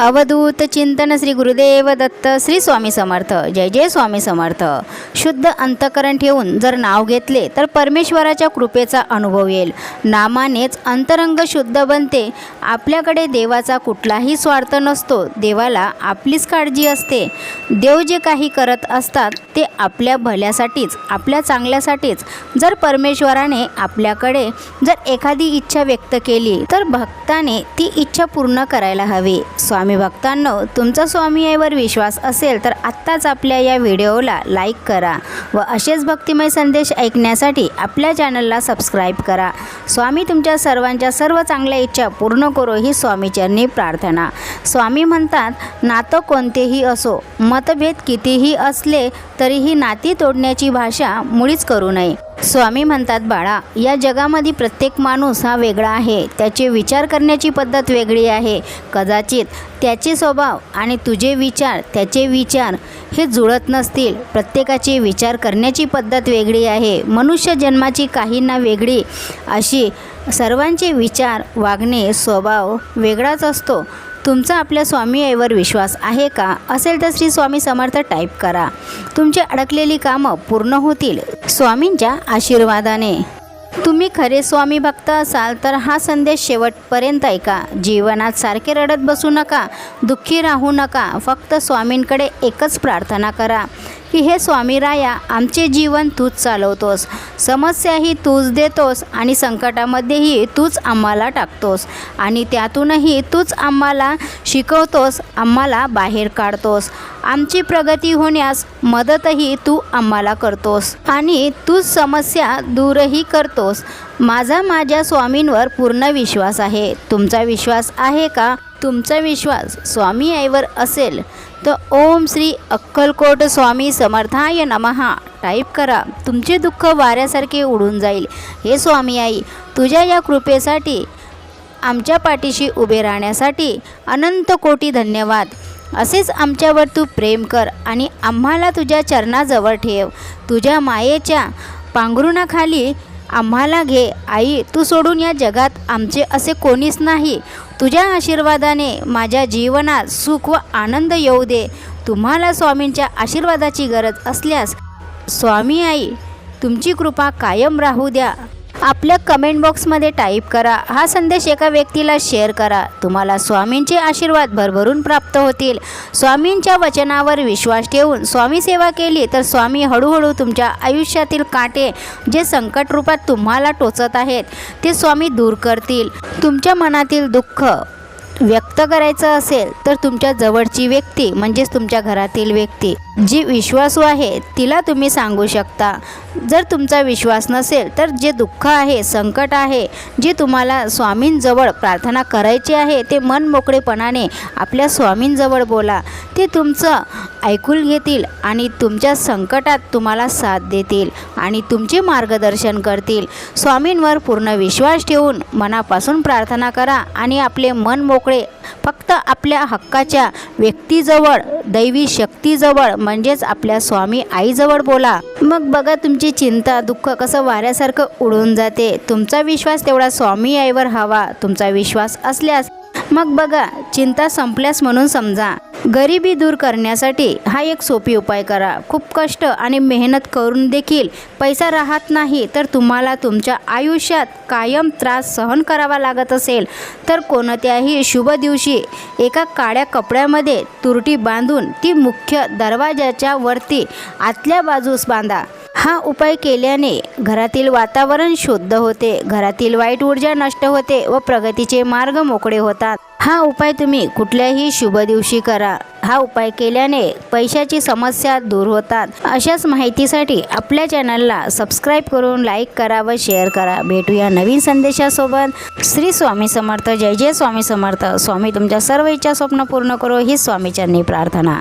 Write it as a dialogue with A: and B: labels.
A: अवधूत चिंतन श्री गुरुदेव दत्त श्री स्वामी समर्थ. जय जय स्वामी समर्थ. शुद्ध अंतकरण ठेवून जर नाव घेतले तर परमेश्वराच्या कृपेचा अनुभव येईल. नामानेच अंतरंग शुद्ध बनते. आपल्याकडे देवाचा कुठलाही स्वार्थ नसतो. देवाला आपलीच काळजी असते. देव जे काही करत असतात ते आपल्या भल्यासाठीच आपल्या चांगल्यासाठीच. जर परमेश्वराने आपल्याकडे जर एखादी इच्छा व्यक्त केली तर भक्ताने ती इच्छा पूर्ण करायला हवी. स्वामी भक्तांनो तुमचा स्वामी यावर विश्वास असेल तर आत्ताच आपल्या या व्हिडिओला लाईक करा व असेच भक्तिमय संदेश ऐकण्यासाठी आपल्या चॅनलला सबस्क्राईब करा. स्वामी तुमच्या सर्वांच्या सर्व चांगल्या इच्छा पूर्ण करो ही स्वामीचरणी प्रार्थना. स्वामी म्हणतात नातं कोणतेही असो मतभेद कितीही असले तरीही नाती तोडण्याची भाषा मुळीच करू नये. स्वामी म्हणतात बाळा या जगामध्ये प्रत्येक माणूस हा वेगळा आहे. त्याचे विचार करण्याची पद्धत वेगळी आहे. कदाचित त्याचे स्वभाव आणि तुझे विचार त्याचे विचार हे जुळत नसतील. प्रत्येकाची विचार करण्याची पद्धत वेगळी आहे. मनुष्य जन्माची काहींना वेगळी. अशी सर्वांचे विचार वागणे स्वभाव वेगळाच असतो. तुमचा आपल्या स्वामीवर विश्वास आहे का? असेल तर श्री स्वामी समर्थ टाईप करा. तुमची अडकलेली कामं पूर्ण होतील. स्वामींच्या आशीर्वादाने. तुम्ही खरे स्वामी भक्त असाल तर हा संदेश शेवटपर्यंत ऐका. जीवनात सारखे रडत बसू नका दुःखी राहू नका फक्त स्वामींकडे एकच प्रार्थना करा की हे स्वामी राया आमचे जीवन तूच चालवतोस. समस्याही तूच देतोस आणि संकटामध्येही तूच आम्हाला टाकतोस. आणि त्यातूनही तूच आम्हाला शिकवतोस आम्हाला बाहेर काढतोस. आमची प्रगती होण्यास मदतही तू आम्हाला करतोस. आणि तूच समस्या दूरही करतोस माझा माझ्या स्वामींवर पूर्ण विश्वास आहे. तुमचा विश्वास आहे का? तुमचा विश्वास स्वामी आईवर असेल तर ओम श्री अक्कलकोट स्वामी समर्थाय नमहा. टाईप करा तुमचे दुःख वाऱ्यासारखे उडून जाईल. हे स्वामी आई तुझ्या या कृपेसाठी आमच्या पाठीशी उभे राहण्यासाठी अनंत कोटी धन्यवाद. असेच आमच्यावर तू प्रेम कर आणि आम्हाला तुझ्या चरणाजवळ ठेव. तुझ्या मायेच्या पांघरुणाखाली आम्हाला घे. आई तू सोडून या जगात. आमचे असे कोणीच नाही. तुझ्या आशीर्वादाने माझ्या जीवनात सुख व आनंद येऊ दे. तुम्हाला स्वामींच्या आशीर्वादाची गरज असल्यास स्वामी आई तुमची कृपा कायम राहू द्या. आपल्या कमेंट बॉक्समध्ये टाईप करा. हा संदेश एका व्यक्तीला शेअर करा. तुम्हाला स्वामींचे आशीर्वाद भरभरून प्राप्त होतील. स्वामींच्या वचनावर विश्वास ठेवून स्वामी सेवा केली तर स्वामी हळूहळू तुमच्या आयुष्यातील काटे जे संकट रूपात तुम्हाला टोचत आहेत ते स्वामी दूर करतील. तुमच्या मनातील दुःख व्यक्त करायचं असेल तर तुमच्या जवळची व्यक्ती म्हणजेच तुमच्या घरातील व्यक्ती जी विश्वासू आहे तिला तुम्ही सांगू शकता. जर तुमचा विश्वास नसेल तर जे दुःख आहे संकट आहे जे तुम्हाला स्वामींजवळ प्रार्थना करायची आहे ते मन मोकळेपणाने आपल्या स्वामींजवळ बोला. ते तुमचं ऐकून घेतील आणि तुमच्या संकटात तुम्हाला साथ देतील आणि तुमचे मार्गदर्शन करतील. स्वामींवर पूर्ण विश्वास ठेवून मनापासून प्रार्थना करा आणि आपले मन मोकळे. फक्त आपल्या हक्काच्या व्यक्तीजवळ दैवी शक्तीजवळ म्हणजेच आपल्या स्वामी आईजवळ बोला. मग बघा तुमची चिंता दुःख कसं वाऱ्यासारखं उडून जाते. तुमचा विश्वास तेवढा स्वामी आईवर हवा. तुमचा विश्वास असल्यास मग बघा चिंता संपल्यास म्हणून समजा. गरिबी दूर करण्यासाठी हा एक सोपी उपाय करा. खूप कष्ट आणि मेहनत करून देखील पैसा राहत नाही तर तुम्हाला तुमच्या आयुष्यात कायम त्रास सहन करावा लागत असेल. तर कोणत्याही शुभ दिवशी एका काळ्या कपड्यामध्ये तुरटी बांधून ती मुख्य दरवाजाच्या वरती आतल्या बाजूस बांधा. हा उपाय केल्याने घरातील वातावरण शुद्ध होते घरातील वाईट ऊर्जा नष्ट होते व प्रगतीचे मार्ग मोकळे होतात. हा उपाय तुम्ही कुठल्याही शुभ दिवशी करा. हा उपाय केल्याने पैशाची समस्या दूर होतात. अशाच माहितीसाठी आपल्या चॅनलला सबस्क्राईब करून लाईक करा व शेअर करा. भेटूया नवीन संदेशासोबत. श्री स्वामी समर्थ. जय जय स्वामी समर्थ. स्वामी तुमच्या सर्व इच्छा स्वप्न पूर्ण करो. ही स्वामीच्यांनी प्रार्थना.